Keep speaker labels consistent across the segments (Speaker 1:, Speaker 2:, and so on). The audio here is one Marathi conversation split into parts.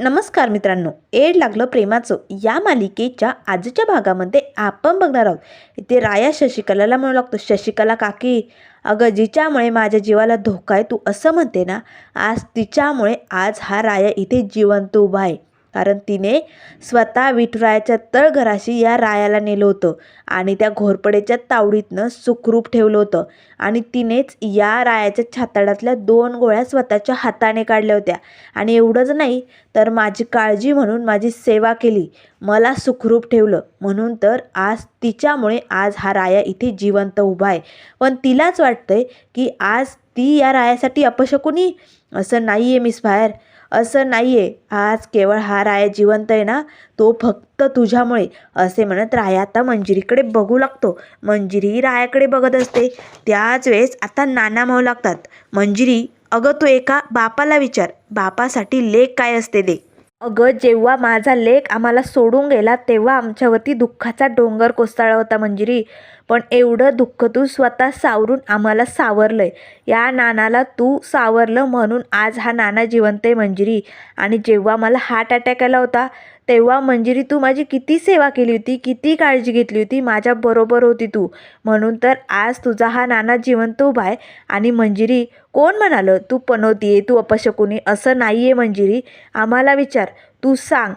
Speaker 1: नमस्कार मित्रांनो एड लागलं प्रेमाचं. या मालिकेच्या आजच्या भागामध्ये आपण बघणार आहोत. इथे राया शशिकलाला म्हणू लागतो शशिकला काकी अगं जिच्यामुळे माझ्या जीवाला धोका आहे तू असं म्हणते ना? आज तिच्यामुळे आज हा राया इथे जिवंत उभा आहे. कारण तिने स्वतः विठुरायाच्या तळघराशी या रायाला नेलं होतं आणि त्या घोरपडेच्या तावडीतनं सुखरूप ठेवलं होतं. आणि तिनेच या रायाच्या छाताडातल्या दोन गोळ्या स्वतःच्या हाताने काढल्या होत्या. आणि एवढंच नाही तर माझी काळजी म्हणून माझी सेवा केली. मला सुखरूप ठेवलं. म्हणून तर आज तिच्यामुळे आज हा राया इथे जिवंत उभा आहे. पण तिलाच वाटतंय की आज ती या रायासाठी अपशकुनी? असं नाही आहे मिस बाहेर. असं नाही आहे आज केवळ हा राया जिवंत आहे ना तो फक्त तुझ्यामुळे असे म्हणत राया आता मंजिरीकडे बघू लागतो. मंजिरी रायाकडे बघत असते. त्याच वेळेस आता नाना म्हणू लागतात. मंजिरी अगं तू एका बापाला विचार. बापासाठी लेख काय असते ते अगं जेव्हा माझा लेख आम्हाला सोडून गेला तेव्हा आमच्यावरती दुःखाचा डोंगर कोसळला होता मंजिरी. पण एवढं दुःख तू स्वतः सावरून आम्हाला सावरलं आहे या नानाला तू सावरलं म्हणून आज हा नाना जिवंत आहे मंजिरी. आणि जेव्हा मला हार्ट अटॅक आला होता तेव्हा मंजिरी तू माझी किती सेवा केली होती किती काळजी घेतली होती माझ्या बरोबर होती तू. म्हणून तर आज तुझा हा नाना जिवंत उभा आहे आणि मंजिरी कोण म्हणालं तू पनवतीये तू अपशकुनी असं नाही आहे मंजिरी. आम्हाला विचार तू सांग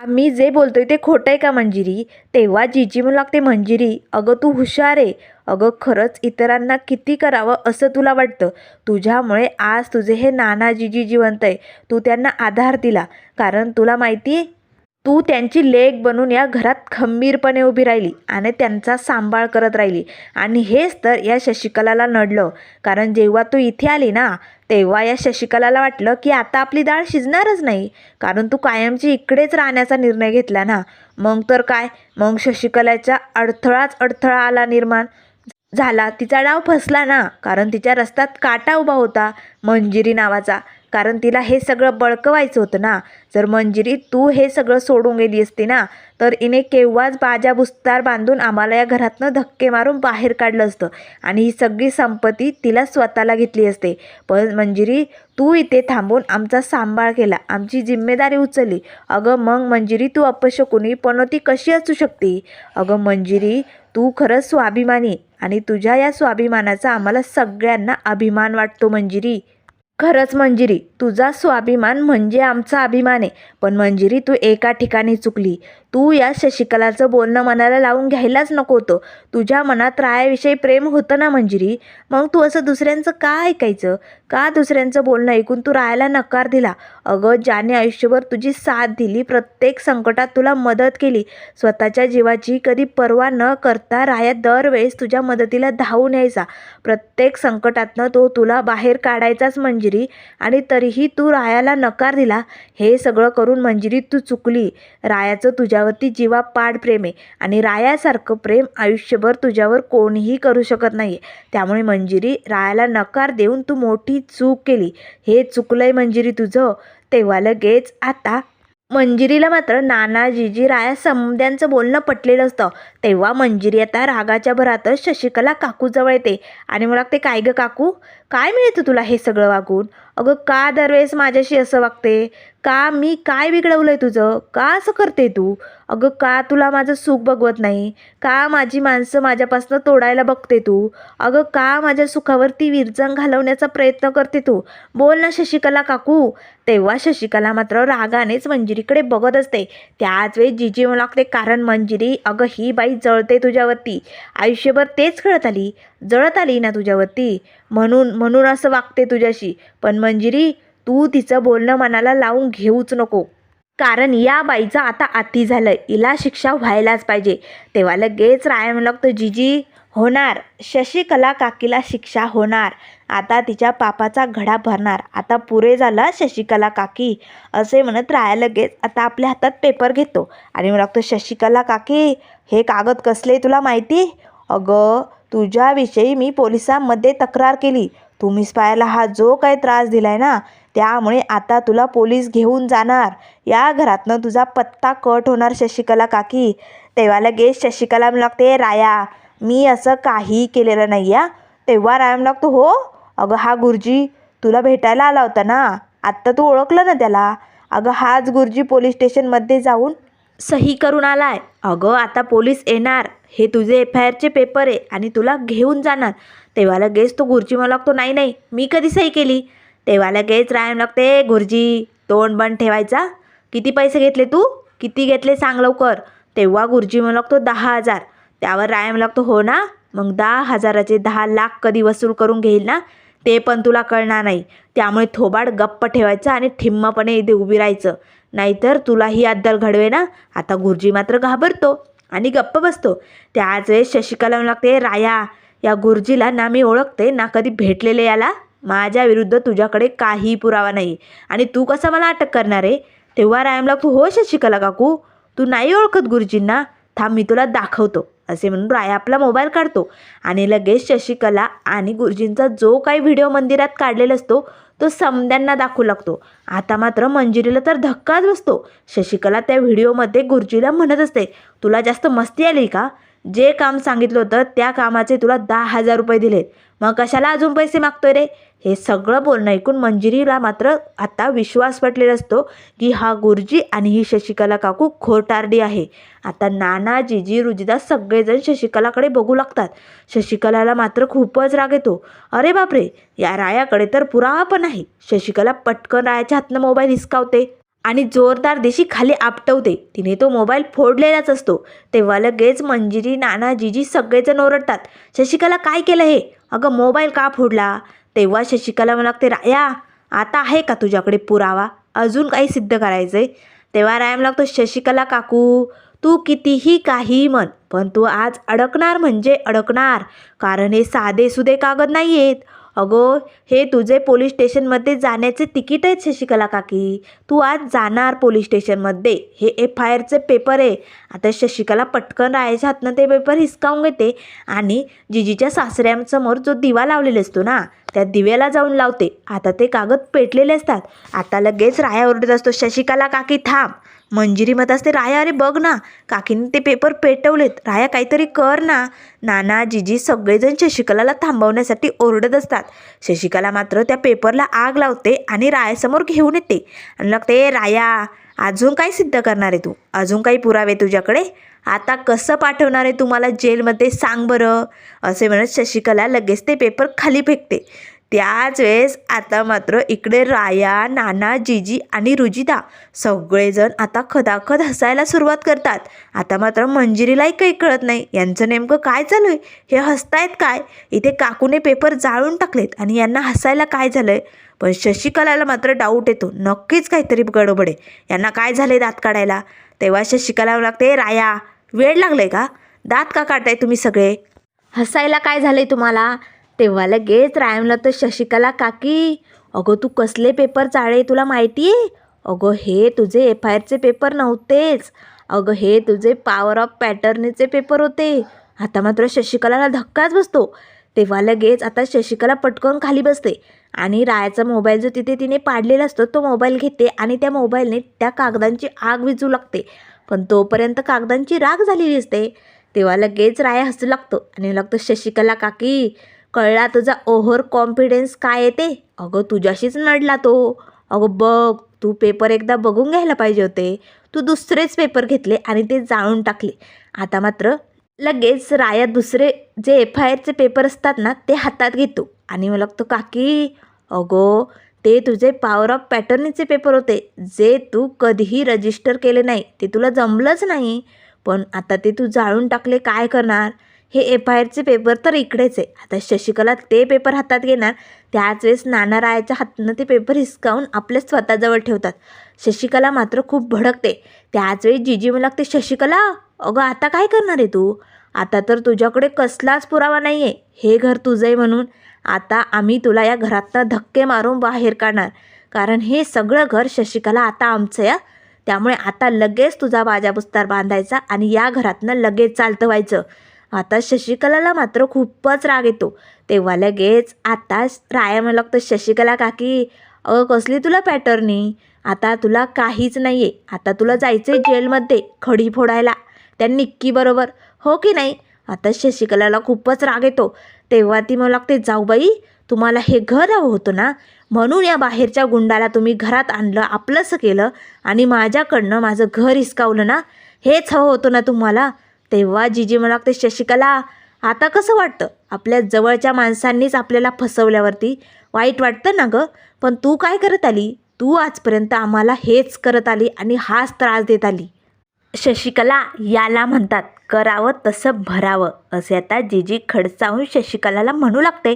Speaker 1: आम्ही जे बोलतोय ते खोटं आहे का मंजिरी? तेव्हा जिजी म्हणू लागते मंजिरी अगं तू हुशार आहे. अगं खरंच इतरांना किती करावं असं तुला वाटतं? तुझ्यामुळे आज तुझे हे नाना जिजी जिवंत आहे. तू त्यांना आधार दिला. कारण तुला माहिती आहे तू त्यांची लेक बनून या घरात खंबीरपणे उभी राहिली आणि त्यांचा सांभाळ करत राहिली. आणि हेच तर या शशिकलाला नडलं. कारण जेव्हा तू इथे आली ना तेव्हा या शशिकलाला वाटलं की आता आपली डाळ शिजणारच नाही. कारण तू कायमची इकडेच राहण्याचा निर्णय घेतला ना. मग तर काय? मग शशिकलाच्या अडथळाच अडथळा आला निर्माण. झाला. तिचा डाव फसला ना. कारण तिच्या रस्त्यात काटा उभा होता मंजिरी नावाचा. कारण तिला हे सगळं बळकवायचं होतं ना. जर मंजिरी तू हे सगळं सोडून गेली असती ना तर इने केव्हाच बाजा बुस्तार बांधून आम्हाला या घरातनं धक्के मारून बाहेर काढलं असतं. आणि ही सगळी संपत्ती तिला स्वतःला घेतली असते. पण मंजिरी तू इथे थांबून आमचा सांभाळ केला. आमची जिम्मेदारी उचलली. अगं मग मंजिरी तू अपशकुनी पण ती कशी असू शकते? अगं मंजिरी तू खरंच स्वाभिमानी. आणि तुझ्या या स्वाभिमानाचा आम्हाला सगळ्यांना अभिमान वाटतो मंजिरी. खरंच मंजिरी तुझा स्वाभिमान म्हणजे आमचा अभिमान आहे. पण मंजिरी तू एका ठिकाणी चुकली. तू या शशिकलाचं बोलणं मनाला लावून घ्यायलाच नको होतं. तुझ्या मनात रायाविषयी प्रेम होतं ना मंजिरी? मग तू असं दुसऱ्यांचं का ऐकायचं? का दुसऱ्यांचं बोलणं ऐकून तू रायाला नकार दिला? अगं ज्याने आयुष्यभर तुझी साथ दिली प्रत्येक संकटात तुला मदत केली. स्वतःच्या जीवाची कधी पर्वा न करता राया दरवेळेस तुझ्या मदतीला धावून यायचा. प्रत्येक संकटातनं तो तुला बाहेर काढायचाच मंजिरी. आणि तरीही तू रायाला नकार दिला. हे सगळं करून मंजिरी तू चुकली. रायाचं तुझ्या तुझ्यावरती जीवापाड प्रेम आहे आणि रायासारखं प्रेम आयुष्यभर तुझ्यावर कोणीही करू शकत नाही त्यामुळे मंजिरी रायाला नकार देऊन तू मोठी चूक केली. हे चुकलंय मंजिरी तुझं. तेव्हा लगेच आता मंजिरीला मात्र नानाजीजी राया समद्यांचं बोलणं पटलेलं असतं. तेव्हा मंजिरी आता रागाच्या भरातच शशिकला काकूजवळ येते. आणि मला ते काय गं काकू? काय मिळतं तुला हे सगळं वागून? अगं का दरवेळेस माझ्याशी असं वागते? का मी काय बिघडवलं आहे तुझं? का असं करते तू? अगं का तुला माझं सुख बघवत नाही? का माझी माणसं माझ्यापासनं तोडायला बघते तू? अगं का माझ्या सुखावरती विरजण घालवण्याचा प्रयत्न करते तू? बोल ना शशिकला काकू. तेव्हा शशिकला मात्र रागानेच मंजिरीकडे बघत असते. त्याच वेळी जिजी म्हणू लागते कारण मंजिरी अगं ही बाई जळते तुझ्यावरती. आयुष्यभर तेच खेळत आली. जळत आली ना तुझ्यावरती. म्हणून म्हणून असं वागते तुझ्याशी. पण मंजिरी तू तिचं बोलणं मनाला लावून घेऊच नको. कारण या बाईचं आता अति झालं हिला शिक्षा व्हायलाच पाहिजे. तेव्हा लगेच राय म्हणतो लागतो जिजी होणार. शशिकला काकीला शिक्षा होणार. आता तिच्या पापाचा घडा भरणार. आता पुरे झाला शशिकला काकी. असे म्हणत राया लगेच आता आपल्या हातात पेपर घेतो. आणि म्हणू लागतो शशिकला काकी हे कागद कसले तुला माहिती? अगं तुझ्याविषयी मी पोलिसांमध्ये तक्रार केली. तुम्ही स्पायला हा जो काही त्रास दिलाय ना त्यामुळे आता तुला पोलीस घेऊन जाणार. या घरातनं तुझा पत्ता कट होणार शशिकला काकी. तेव्हा लगेच शशिकला लागते राया मी असं काही केलेलं नाही या तेव्हा राया लागतो हो अगं हा गुरुजी तुला भेटायला आला होता ना. आत्ता तू ओळखलं ना त्याला. अगं हाच गुरुजी पोलीस स्टेशनमध्ये जाऊन सही करून आलाय. अगं आता पोलीस येणार. हे तुझे एफ आय आरचे पेपर आहे आणि तुला घेऊन जाणार. तेव्हा लगेच तो गुरुजी मला लागतो नाही नाही मी कधी सही केली? तेव्हा लगेच रायम लागते गुरुजी तोंड बंद ठेवायचा. किती पैसे घेतले तू? किती घेतले सांग लवकर. तेव्हा गुरुजी मला लागतो दहा हजार. त्यावर रायम लागतो हो ना मग दहा हजाराचे दहा लाख कधी वसूल करून घेईल ना? ते पण तुला कळणार नाही. त्यामुळे थोबाड गप्प ठेवायचं आणि ठिम्मपणे इथे उभी राहायचं. नाहीतर तुलाही अद्दल घडवे ना आता गुरुजी मात्र घाबरतो आणि गप्प बसतो. त्याच वेळेस शशिकला म्हणू लागते राया या गुरुजीला ना मी ओळखते ना कधी भेटलेले याला. माझ्या विरुद्ध तुझ्याकडे काही पुरावा नाही. आणि तू कसा मला अटक करणार आहे तेव्हा रायमला तू हो शशिकला काकू तू नाही ओळखत गुरुजींना. थांब मी तुला दाखवतो. असे म्हणून राया आपला मोबाईल काढतो. आणि लगेच शशिकला आणि गुरुजींचा जो काही व्हिडिओ मंदिरात काढलेला असतो तो समद्यांना दाखवू लागतो. आता मात्र मंजिरीला तर धक्काच बसतो. शशिकला त्या व्हिडिओमध्ये गुरुजीला म्हणत असते तुला जास्त मस्ती आली का? जे काम सांगितलं होतं त्या कामाचे तुला दहा हजार रुपये दिलेत. मग कशाला अजून पैसे मागतोय रे? हे सगळं बोलणं ऐकून मंजिरीला मात्र आता विश्वास पटलेला असतो की हा गुरुजी आणि ही शशिकला काकू खोटारडी आहे. आता नाना जीजी रुजिदास सगळेजण शशिकलाकडे बघू लागतात. शशिकलाला मात्र खूपच राग येतो. अरे बापरे या रायाकडे तर पुरावा पण आहे शशिकला पटकन रायाच्या हातनं मोबाईल हिसकावते. आणि जोरदार दिशी खाली आपटवते. तिने तो मोबाईल फोडलेलाच असतो. तेव्हा लगेच मंजिरी नाना जीजी सगळेजण ओरडतात. शशिकला काय केलं हे? अगं मोबाईल का फोडला? तेव्हा शशिकला मला लागते राया आता आहे का तुझ्याकडे पुरावा? अजून काही सिद्ध करायचं आहे तेव्हा रायम लागतो शशिकला काकू तू कितीही काही म्हण पण तू आज अडकणार म्हणजे अडकणार. कारण हे साधे सुधे कागद नाही आहेत अगो हे तुझे पोलीस स्टेशनमध्ये जाण्याचे तिकीट आहेत शशिकला काकी. तू आज जाणार पोलीस स्टेशनमध्ये. हे एफ आय आरचे पेपर आहे. आता शशिकला पटकन राहायच्या हातनं ते पेपर हिसकावून घेते आणि जिजीच्या सासऱ्यांसमोर जो दिवा लावलेला असतो ना त्या दिव्याला जाऊन लावते. आता ते कागद पेटलेले असतात. आता लगेच राया ओरडत असतो शशिकला काकी थांब. मंजिरी मत असते राया अरे बघ ना काकीने ते पेपर पेटवलेत. राया काहीतरी कर ना. नाना जीजी सगळेजण शशिकलाला थांबवण्यासाठी ओरडत असतात. शशिकला मात्र त्या पेपरला आग लावते आणि रायासमोर घेऊन येते. आणि लागते राया अजून काय सिद्ध करणार आहे तू? अजून काही पुरावे तुझ्याकडे? आता कसं पाठवणार आहे तुम्हाला जेलमध्ये? सांग बरं. असे म्हणत शशिकला लगेच ते पेपर खाली फेकते. त्याच वेळेस आता मात्र इकडे राया नाना जिजी आणि रुजिता सगळेजण आता खदाखद हसायला सुरुवात करतात. आता मात्र मंजिरीलाही काही कळत नाही. यांचं नेमकं काय चालू आहे? हे हसतायत काय? इथे काकूने पेपर जाळून टाकलेत आणि यांना हसायला काय झालं आहे पण शशिकलाला मात्र डाऊट येतो. नक्कीच काहीतरी गडबड आहे. यांना काय झाले दात काढायला? तेव्हा शशिकला लागते राया वेळ लागलाय का? दात का काढताय तुम्ही सगळे? हसायला काय झालंय तुम्हाला? तेव्हा लगेच रायमला तर शशिकला काकी अगं तू कसले पेपर चाळे तुला माहिती आहे? अगं हे तुझे एफ आय आरचे पेपर नव्हतेच. अगं हे तुझे पॉवर ऑफ पॅटर्नचे पेपर होते. आता मात्र शशिकलाला धक्काच बसतो. तेव्हा लगेच आता शशिकला पटकन खाली बसते आणि रायाचा मोबाईल जो तिथे तिने पाडलेला असतो तो मोबाईल घेते आणि त्या मोबाईलने त्या कागदांची आग विजू लागते. पण तोपर्यंत कागदांची राग झालेली असते. तेव्हा लगेच राया हसू लागतो आणि लागतो शशिकला काकी कळला तुझा ओव्हर कॉन्फिडन्स काय येते अगं तुझ्याशीच नडला तो. अगं बघ तू पेपर एकदा बघून घ्यायला पाहिजे होते. तू दुसरेच पेपर घेतले आणि ते जाळून टाकले. आता मात्र लगेच राया दुसरे जे एफ आय आरचे पेपर असतात ना ते हातात घेतो. आणि मला लागतो काकी अगो ते तुझे पॉवर ऑफ पॅटर्नचे पेपर होते. जे तू कधीही रजिस्टर केले नाही ते तुला जमलंच नाही. पण आता ते तू जाळून टाकले काय करणार? हे एफ आय आरचे पेपर तर इकडेच आहे. आता शशिकला ते पेपर हातात घेणार त्याच वेळेस नाना रायाच्या हातनं ते पेपर हिसकावून आपल्या स्वतःजवळ ठेवतात. शशिकला मात्र खूप भडकते. त्याच वेळी जिजी मला लागते शशिकला अगं आता काय करणार आहे तू? आता तर तुझ्याकडे कसलाच पुरावा नाही आहे हे घर तुझं आहे म्हणून. आता आम्ही तुला या घरातनं धक्के मारून बाहेर काढणार. कारण हे सगळं घर शशिकला आता आमचं आहे त्यामुळे आता लगेच तुझा बाजाबुस्तार बांधायचा आणि या घरातनं लगेच चालतं व्हायचं. आता शशिकलाला मात्र खूपच राग येतो. तेव्हा लगेच आता राया म्हणू लागतं शशिकला काकी अगं कसली तुला पॅटर्नी आता तुला काहीच नाही आहे आता तुला जायचं आहे जेलमध्ये खडी फोडायला. त्या निक्की बरोबर. हो की नाही? आता शशिकलाला खूपच राग येतो. तेव्हा ती मला लागते जाऊ बाई तुम्हाला हे घर हवं होतं ना? म्हणून या बाहेरच्या गुंडाला तुम्ही घरात आणलं आपलंसं केलं आणि माझ्याकडनं माझं घर हिसकावलं ना? हेच हवं होतं ना तुम्हाला? तेव्हा जिजी म्हणू लागते शशिकला आता कसं वाटतं? आपल्या जवळच्या माणसांनीच आपल्याला फसवल्यावरती वाईट वाटतं ना गं? पण तू काय करत आली? तू आजपर्यंत आम्हाला हेच करत आली आणि हाच त्रास देत आली. शशिकला याला म्हणतात करावं तसं भरावं असे आता जीजी खडसावून शशिकलाला म्हणू लागते.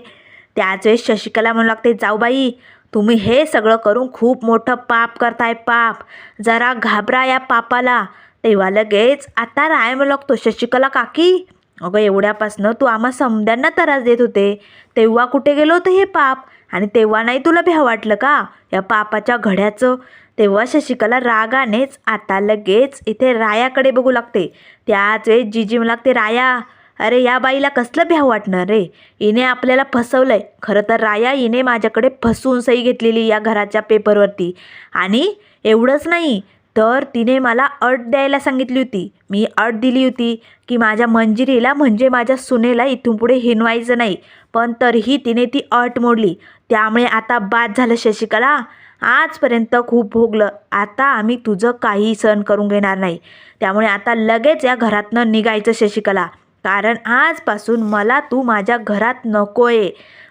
Speaker 1: त्याच वेळेस शशिकला म्हणू लागते जाऊ बाई तुम्ही हे सगळं करून खूप मोठं पाप करताय पाप. जरा घाबरा या पापाला. तेव्हा लगेच आता राय म्हणू लागतो शशिकला काकी. अगं एवढ्यापासनं तू आम्हा समद्यांना त्रास देत होते. तेव्हा कुठे गेलो होतं हे पाप? आणि तेव्हा नाही तुला भ्या वाटलं का? या पापाच्या घड्याचं. तेव्हा शशिकला रागानेच आता लगेच इथे रायाकडे बघू लागते. त्याच वेळेस जिजी म्हणू लागते राया अरे या बाईला कसलं भ्याव वाटणार रे? हिने आपल्याला फसवलं आहे खरं तर राया हिने माझ्याकडे फसवून सही घेतलेली या घराच्या पेपरवरती आणि एवढंच नाही तर तिने मला अट द्यायला सांगितली होती. मी अट दिली होती की माझ्या मंजिरीला म्हणजे माझ्या सुनेला इथून पुढे हिनवायचं नाही. पण तरीही तिने ती अट मोडली. त्यामुळे आता बाद झालं शशिकला. आजपर्यंत खूप भोगलं. आता आम्ही तुझं काही सहन करून घेणार नाही. त्यामुळे आता लगेच या घरातनं निघायचं शशिकला. कारण आजपासून मला तू माझ्या घरात नकोय.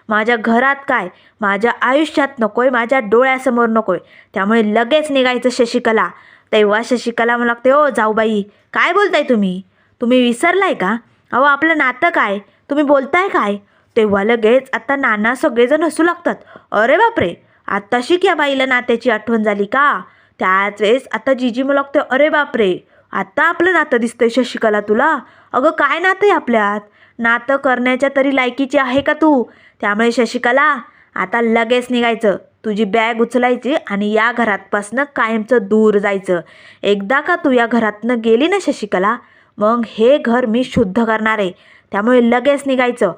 Speaker 1: माझ्या घरात काय? माझ्या आयुष्यात नकोय. माझ्या डोळ्यासमोर नकोय. त्यामुळे लगेच निघायचं शशिकला. तेव्हा शशिकला मला लागते ओ हो, जाऊबाई काय बोलताय तुम्ही? तुम्ही विसरलाय का? अहो आपलं नातं काय? तुम्ही बोलताय काय? तेव्हा लगेच आता नाना सगळेजण हसू लागतात. अरे बापरे आत्ताशी या बाईला नात्याची आठवण झाली का? त्याच वेळेस आता जीजी मला लागते अरे बापरे आत्ता आपलं नातं दिसतंय शशिकला तुला? अगं काय नातं आहे आपल्यात? नातं करण्याच्या तरी लायकीची आहे का तू? त्यामुळे शशिकला आता लगेच निघायचं. तुझी बॅग उचलायची आणि या घरातपासनं कायमचं दूर जायचं. एकदा का तू या घरातनं गेली ना शशिकला मग हे घर मी शुद्ध करणार आहे. त्यामुळे लगेच निघायचं.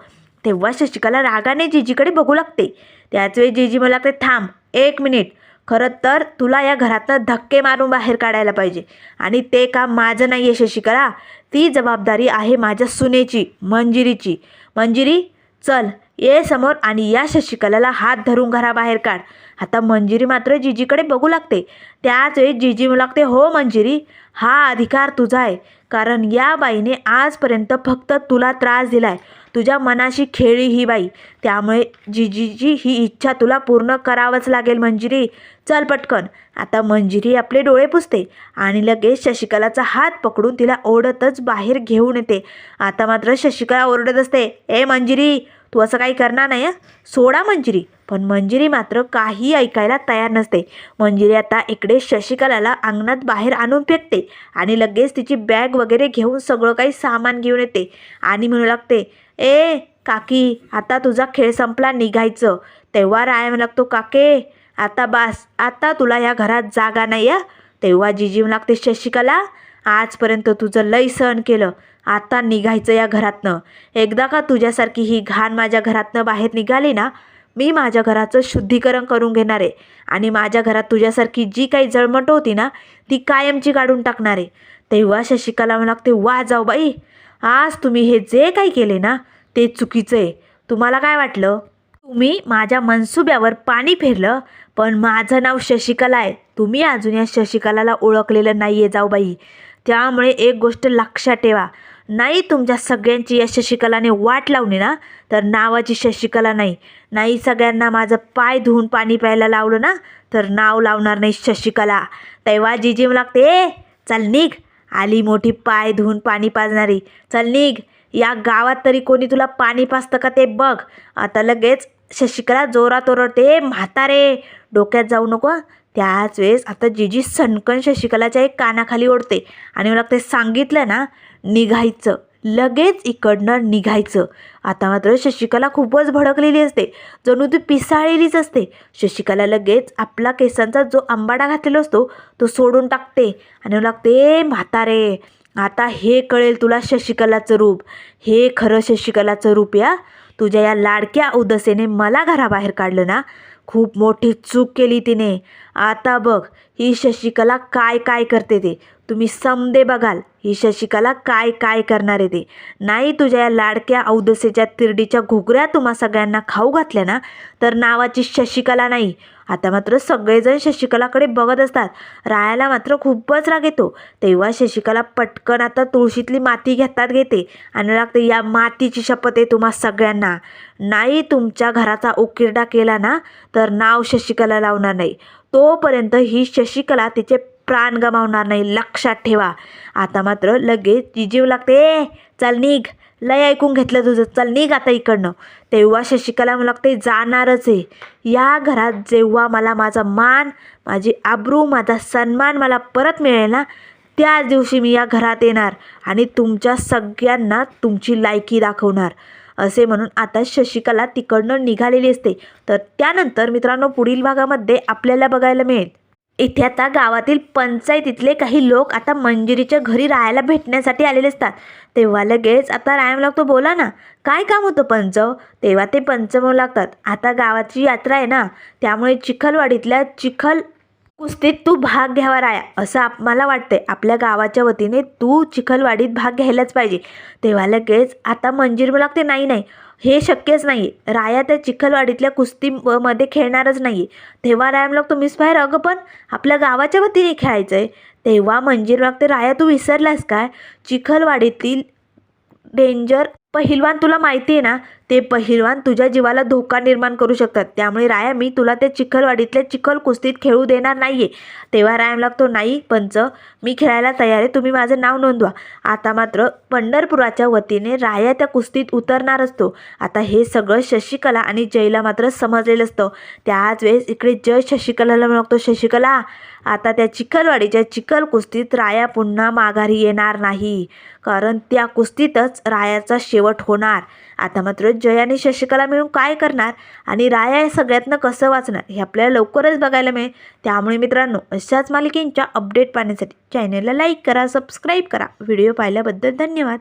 Speaker 1: तेव्हा शशिकला रागाने जिजीकडे बघू लागते. त्याचवेळी जीजी मला लागते थांब एक मिनिट. खरं तर तुला या घरातनं धक्के मारून बाहेर काढायला पाहिजे. आणि ते काम माझं नाही आहे शशिकला. ती जबाबदारी आहे माझ्या सुनेची मंजिरीची. मंजिरी चल. ये समोर आणि या शशिकलाला हात धरून घराबाहेर काढ. आता मंजिरी मात्र जिजीकडे बघू लागते. त्याच वेळी जिजी लागते हो मंजिरी हा अधिकार तुझा आहे. कारण या बाईने आजपर्यंत फक्त तुला त्रास दिलाय. तुझ्या मनाशी खेळी ही बाई. त्यामुळे जिजीची ही इच्छा तुला पूर्ण करावंच लागेल मंजिरी. चल पटकन. आता मंजिरी आपले डोळे पुसते आणि लगेच शशिकलाचा हात पकडून तिला ओढतच बाहेर घेऊन येते. आता मात्र शशिकला ओरडत असते ए मंजिरी तू असं काही करणार नाही सोडा मंजिरी. पण मंजिरी मात्र काही ऐकायला तयार नसते. मंजिरी आता इकडे शशिकलाला अंगणात बाहेर आणून फेकते आणि लगेच तिची बॅग वगैरे घेऊन सगळं काही सामान घेऊन येते. आणि म्हणू लागते ए काकी आता तुझा खेळ संपला निघायचं. तेव्हा राय लागतो काके. आता बास आता तुला या घरात जागा नाही या तेव्हा जिजी लागते शशिकला आजपर्यंत तुझं लय सहन केलं. आता निघायचं या घरातनं. एकदा का तुझ्यासारखी ही घाण माझ्या घरातनं बाहेर निघाली ना मी माझ्या घराचं शुद्धीकरण करून घेणार आहे. आणि माझ्या घरात तुझ्यासारखी जी काही जळमट होती ना ती कायमची काढून टाकणार आहे. तेव्हा शशिकला म्हणू लागते वा जाऊ बाई आज तुम्ही हे जे काही केले ना ते चुकीचं आहे. तुम्हाला काय वाटलं? तुम्ही माझ्या मनसुब्यावर पाणी फिरलं पण माझं नाव शशिकला आहे. तुम्ही अजून या शशिकलाला ओळखलेलं नाही आहे जाऊबाई. त्यामुळे एक गोष्ट लक्षात ठेवा. नाही तुमच्या सगळ्यांची या शशिकलाने वाट लावली ना तर नावाची शशिकला नाही. नाही सगळ्यांना माझं पाय धुवून पाणी प्यायला लावलं ना तर नाव लावणार नाही शशिकला. तेव्हा जी मला लागते चल निघ. आली मोठी पाय धुवून पाणी पाजणारी. चल निघ. या गावात तरी कोणी तुला पाणी पाजतं का ते बघ. आता लगेच शशिकला जोरात ओरडते म्हातारे डोक्यात जाऊ नको त्याच वेळेस आता जिजी सणकण शशिकलाच्या एक कानाखाली ओढते आणि मला ते सांगितलं ना निघायचं. लगेच इकडनं निघायचं. आता मात्र शशिकला खूपच भडकलेली असते. जणू ती पिसाळलेलीच असते. शशिकला लगेच आपला केसांचा जो आंबाडा घातलेला असतो तो सोडून टाकते आणि मला लागते म्हातारे आता हे कळेल तुला शशिकलाचं रूप. हे खरं शशिकलाचं रूप या. तुझ्या या लाडक्या उदसेने मला घराबाहेर काढलं ना. खूप मोठी चूक केली तिने. आता बघ ही शशिकला काय काय करते ते. तुम्ही समदे बघाल ही शशिकला काय काय करणार आहे ते. नाही तुझ्या या लाडक्या औदसेच्या तिरडीच्या घुगऱ्या तुम्हा सगळ्यांना खाऊ घातल्या ना तर नावाची शशिकला नाही. आता मात्र सगळेजण शशिकलाकडे बघत असतात. रायाला मात्र खूपच राग येतो. तेव्हा शशिकला पटकन आता तुळशीतली माती घेतात घेते आणि लागते या मातीची शपथ आहे तुम्हा सगळ्यांना. नाही तुमच्या घराचा उकिरडा केला ना तर नाव शशिकला लावणार नाही. तोपर्यंत ही शशिकला तिचे प्राण गमावणार नाही. लक्षात ठेवा. आता मात्र लगेच जिजीव लागते. चल निघ. लय ऐकून घेतलं तुझं. चल निघ आता इकडनं. तेव्हा शशिकला मला ते जाणारच आहे. या घरात जेव्हा मला माझा मान माझी आब्रू माझा सन्मान मला परत मिळेल ना त्याच दिवशी मी या घरात येणार आणि तुमच्या सगळ्यांना तुमची लायकी दाखवणार. असे म्हणून आता शशिकला तिकडनं निघालेली असते. तर त्यानंतर मित्रांनो पुढील भागामध्ये आपल्याला बघायला मिळेल. इथे आता गावातील पंचायतीतले काही लोक आता मंजिरीच्या घरी राहायला भेटण्यासाठी आलेले असतात. तेव्हा लगेच आता रायम लागतो बोला ना. काय काम होतं पंचव तेव्हा ते पंच म्हणू लागतात आता गावाची यात्रा आहे ना त्यामुळे चिखलवाडीतल्या चिखल कुस्तीत तू भाग घ्यावा राया असं आप मला वाटतंय. आपल्या गावाच्या वतीने तू चिखलवाडीत भाग घ्यायलाच पाहिजे. तेव्हा लगेच आता मंजीर लागते नाही नाही हे शक्यच नाही राया त्या चिखलवाडीतल्या कुस्तीमध्ये खेळणारच नाही तेव्हा राया म्हणू लागतो मिस बाहेर अगं पण आपल्या गावाच्या वतीने खेळायचं आहे तेव्हा मंजीरबाग ते राया तू विसरलास काय? चिखलवाडीतील डेंजर पहिलवान तुला माहिती आहे ना ते पहिलवान तुझ्या जीवाला धोका निर्माण करू शकतात. त्यामुळे राया मी तुला त्या चिखलवाडीतल्या चिखल कुस्तीत खेळू देणार नाही आहे तेव्हा रायम लागतो नाही पंच मी खेळायला तयार आहे. तुम्ही माझं नाव नोंदवा. आता मात्र पंढरपुराच्या वतीने राया त्या कुस्तीत उतरणार असतो. आता हे सगळं शशिकला आणि जयला मात्र समजलेलं असतं. त्याच वेळेस इकडे जय शशिकलाला म्हणतो शशिकला आता त्या चिखलवाडीच्या चिखल कुस्तीत राया पुन्हा माघारी येणार नाही. कारण त्या कुस्तीतच रायाचा शेवट होणार. आता मात्र जय आणि शशिकला मिळून काय करणार? आणि राया या सगळ्यातनं कसं वाचणार? हे आपल्याला लवकरच बघायला मिळेल. त्यामुळे मित्रांनो अशाच मालिकेंच्या अपडेट पाहण्यासाठी चॅनलला लाईक करा सबस्क्राईब करा. व्हिडिओ पाहिल्याबद्दल धन्यवाद.